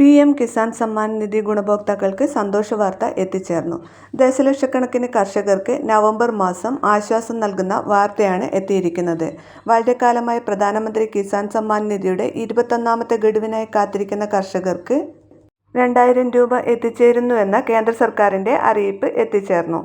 P M Kisan Samman Nidhi ഗുണഭോക്താക്കൾക്ക് സന്തോഷവാർത്ത എത്തിച്ചേർന്നു. ദശലക്ഷക്കണക്കിന് കർഷകർക്ക് നവംബർ മാസം ആശ്വാസം നൽകുന്ന വാർത്തയാണ് എത്തിയിരിക്കുന്നത്. വളരെക്കാലമായി പ്രധാനമന്ത്രി കിസാൻ സമ്മാൻ നിധിയുടെ ഇരുപത്തൊന്നാമത്തെ ഗഡുവിനായി കാത്തിരിക്കുന്ന കർഷകർക്ക് രണ്ടായിരം രൂപ എത്തിച്ചേരുന്നുവെന്ന കേന്ദ്ര സർക്കാരിന്റെ അറിയിപ്പ് എത്തിച്ചേർന്നു.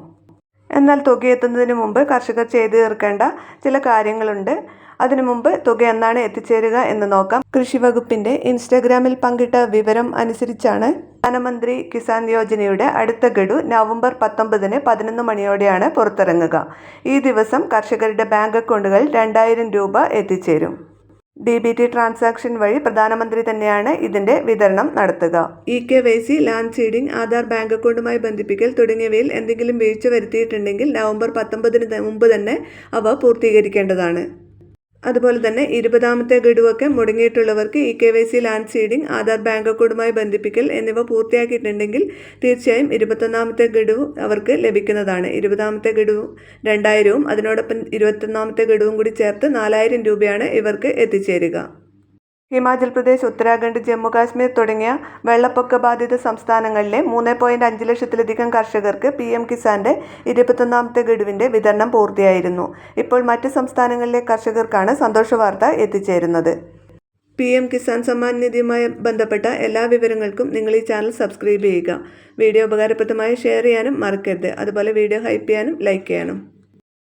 എന്നാൽ തുകയെത്തുന്നതിന് മുമ്പ് കർഷകർ ചെയ്തു തീർക്കേണ്ട ചില കാര്യങ്ങളുണ്ട്. അതിനു മുമ്പ് തുക എന്നാണ് എത്തിച്ചേരുക എന്ന് നോക്കാം. കൃഷി വകുപ്പിന്റെ ഇൻസ്റ്റാഗ്രാമിൽ പങ്കിട്ട വിവരം അനുസരിച്ചാണ് പ്രധാനമന്ത്രി കിസാൻ യോജനയുടെ അടുത്ത ഗഡു നവംബർ പത്തൊമ്പതിന് പതിനൊന്ന് മണിയോടെയാണ് പുറത്തിറങ്ങുക. ഈ ദിവസം കർഷകരുടെ ബാങ്ക് അക്കൗണ്ടുകൾ രണ്ടായിരം രൂപ എത്തിച്ചേരും. ഡി ബി ടി ട്രാൻസാക്ഷൻ വഴി പ്രധാനമന്ത്രി തന്നെയാണ് ഇതിന്റെ വിതരണം നടത്തുക. E K Y C land seeding Aadhaar bank അക്കൗണ്ടുമായി ബന്ധിപ്പിക്കൽ തുടങ്ങിയവയിൽ എന്തെങ്കിലും വീഴ്ച വരുത്തിയിട്ടുണ്ടെങ്കിൽ നവംബർ പത്തൊമ്പതിന് മുമ്പ് തന്നെ അവ പൂർത്തീകരിക്കേണ്ടതാണ്. അതുപോലെ തന്നെ ഇരുപതാമത്തെ ഗഡുവൊക്കെ മുടങ്ങിയിട്ടുള്ളവർക്ക് E K Y C land seeding Aadhaar bank അക്കൗണ്ടുമായി ബന്ധിപ്പിക്കൽ എന്നിവ പൂർത്തിയാക്കിയിട്ടുണ്ടെങ്കിൽ തീർച്ചയായും ഇരുപത്തൊന്നാമത്തെ ഗഡു അവർക്ക് ലഭിക്കുന്നതാണ്. ഇരുപതാമത്തെ ഗഡു രണ്ടായിരവും അതിനോടൊപ്പം ഇരുപത്തൊന്നാമത്തെ ഗഡുവും കൂടി ചേർത്ത് നാലായിരം രൂപയാണ് ഇവർക്ക് എത്തിച്ചേരുക. ഹിമാചൽ പ്രദേശ് ഉത്തരാഖണ്ഡ് ജമ്മു കാശ്മീർ തുടങ്ങിയ വെള്ളപ്പൊക്ക ബാധിത സംസ്ഥാനങ്ങളിലെ മൂന്ന് പോയിന്റ് അഞ്ച് ലക്ഷത്തിലധികം കർഷകർക്ക് പി എം കിസാന്റെ ഇരുപത്തൊന്നാമത്തെ ഗഡുവിന്റെ വിതരണം പൂർത്തിയായിരുന്നു. ഇപ്പോൾ മറ്റ് സംസ്ഥാനങ്ങളിലെ കർഷകർക്കാണ് സന്തോഷ വാർത്ത എത്തിച്ചേരുന്നത്. പി എം കിസാൻ സമ്മാൻ നിധിയുമായി ബന്ധപ്പെട്ട എല്ലാ വിവരങ്ങൾക്കും നിങ്ങൾ ഈ ചാനൽ സബ്സ്ക്രൈബ് ചെയ്യുക. വീഡിയോ ഉപകാരപ്രദമായി ഷെയർ ചെയ്യാനും മറക്കരുത്. അതുപോലെ വീഡിയോ ഹൈപ്പ് ചെയ്യാനും ലൈക്ക് ചെയ്യാനും.